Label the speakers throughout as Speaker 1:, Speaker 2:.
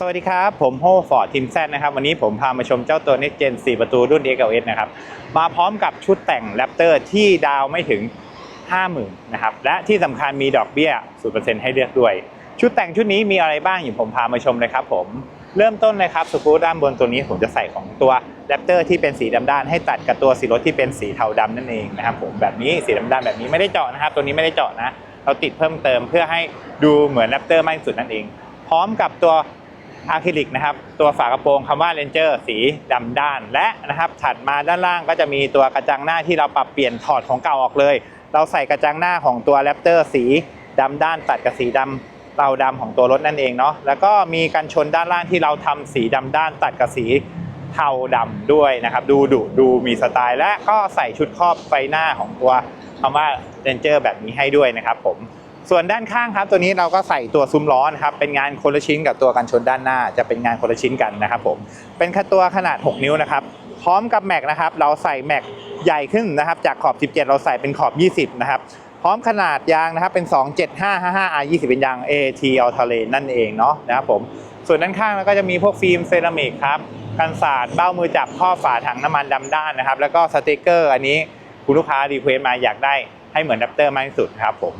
Speaker 1: สวัสดีครับ ผมโฮฟอร์ดทีมแซนะครับ วันนี้ผมพามาชมเจ้าตัว Next Gen 4 ประตูรุ่น XLS นะครับ มาพร้อมกับชุดแต่ง Raptor ที่ดาวไม่ถึง 50,000นะครับ และที่สำคัญมีดอกเบี้ย 0%ให้เลือกด้วย ชุดแต่งชุดนี้มีอะไรบ้างอยู่ผมพามาชมเลยครับผม เริ่มต้นเลยครับสกรูด้านบนตัวนี้ผมจะใส่ของตัว Raptor ที่เป็นสีดำด้านให้ตัดกับตัวสีรถที่เป็นสีเทาดำนั่นเองนะครับผมแบบนี้สีดำด้านแบบนี้ไม่ได้เจาะนะครับ ตัวนี้ไม่ได้เจาะนะ เราติดเพิ่มเติมเพื่อให้ดูเหมือน Raptor มากที่สุดนั่นเอง พร้อมกับตัว อะคริลิกนะครับ ตัวฝากระโปรงคำว่า Ranger สีดำด้าน และนะครับถัดมาด้านล่างก็จะมีตัวกระจังหน้าที่เราปรับเปลี่ยนถอดของเก่าออกเลย เราใส่กระจังหน้าของตัว Raptor สีดำด้านตัดกับสีดำเตาดำของตัวรถนั่นเองเนาะแล้วก็มีกันชนด้านล่างที่เราทำสีดำด้านตัดกับสีเทาดำด้วยนะครับ ดูดุดูมีสไตล์ และก็ใส่ชุดครอบไฟหน้าของตัวคำว่า Ranger แบบนี้ให้ด้วยนะครับผม ส่วนด้านข้างครับ ตัวนี้เราก็ใส่ตัวซุ้มล้อนะครับเป็นงานคนละชิ้นกับตัวกันชนด้านหน้า จะเป็นงานคนละชิ้นกันนะครับผมเป็นคันตัวขนาด 6 นิ้วนะครับพร้อมกับแม็กนะครับเราใส่แม็กใหญ่ขึ้นนะครับจากขอบ 17 เราใส่เป็นขอบ 20 นะครับพร้อมขนาดยางนะครับเป็น 27555 R 20 เป็นยาง AT a l t e r a n นั่นเองเนาะนะครับผมส่วนด้านข้างเราก็จะมีพวกฟิล์มเซรามิกครับกันสาดเบ้ามือจับข้อฝาถังน้ำมันดำด้านนะครับ แล้วก็สติกเกอร์อันนี้คุณลูกค้ารีเควสมาอยากได้ให้เหมือนดัปเตอร์มากที่สุดครับผม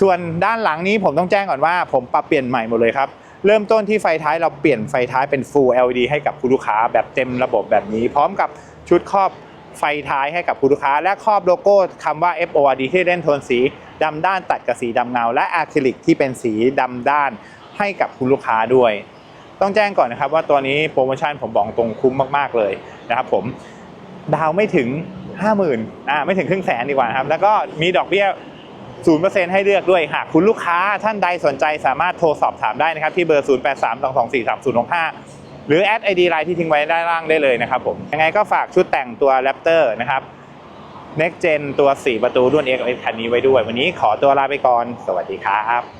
Speaker 1: ส่วนด้านหลังนี้ผมต้องแจ้งก่อนว่า ผมปรับเปลี่ยนใหม่หมดเลยครับเริ่มต้นที่ไฟท้ายเราเปลี่ยนไฟท้ายเป็น Full LED ให้กับคุณลูกค้าแบบเต็มระบบแบบนี้ พร้อมกับชุดครอบไฟท้ายให้กับคุณลูกค้า และครอบโลโก้คำว่า FORD ที่เล่นโทนสีดำด้านตัดกับสีดำเงา และอะคริลิกที่เป็นสีดำด้านให้กับคุณลูกค้าด้วย ต้องแจ้งก่อนนะครับว่าตัวนี้โปรโมชั่นผมบอกตรงคุ้มมากๆเลยนะครับผมดาวไม่ถึง 50,000อ่าไม่ถึงครึ่งแสนดีกว่าครับแล้วก็มีดอกเบี้ย 0%ให้เลือกด้วย หากคุณลูกค้าท่านใดสนใจสามารถโทรสอบถามได้นะครับ ที่เบอร์ 0832243065 หรือแอดไอดีไลน์ที่ทิ้งไว้ด้านล่างได้เลยนะครับผม ยังไงก็ฝากชุดแต่งตัว Raptor นะครับ Next Gen ตัว 4 ประตูรุ่น X คันนี้ไว้ด้วย วันนี้ขอตัวลาไปก่อน สวัสดีครับ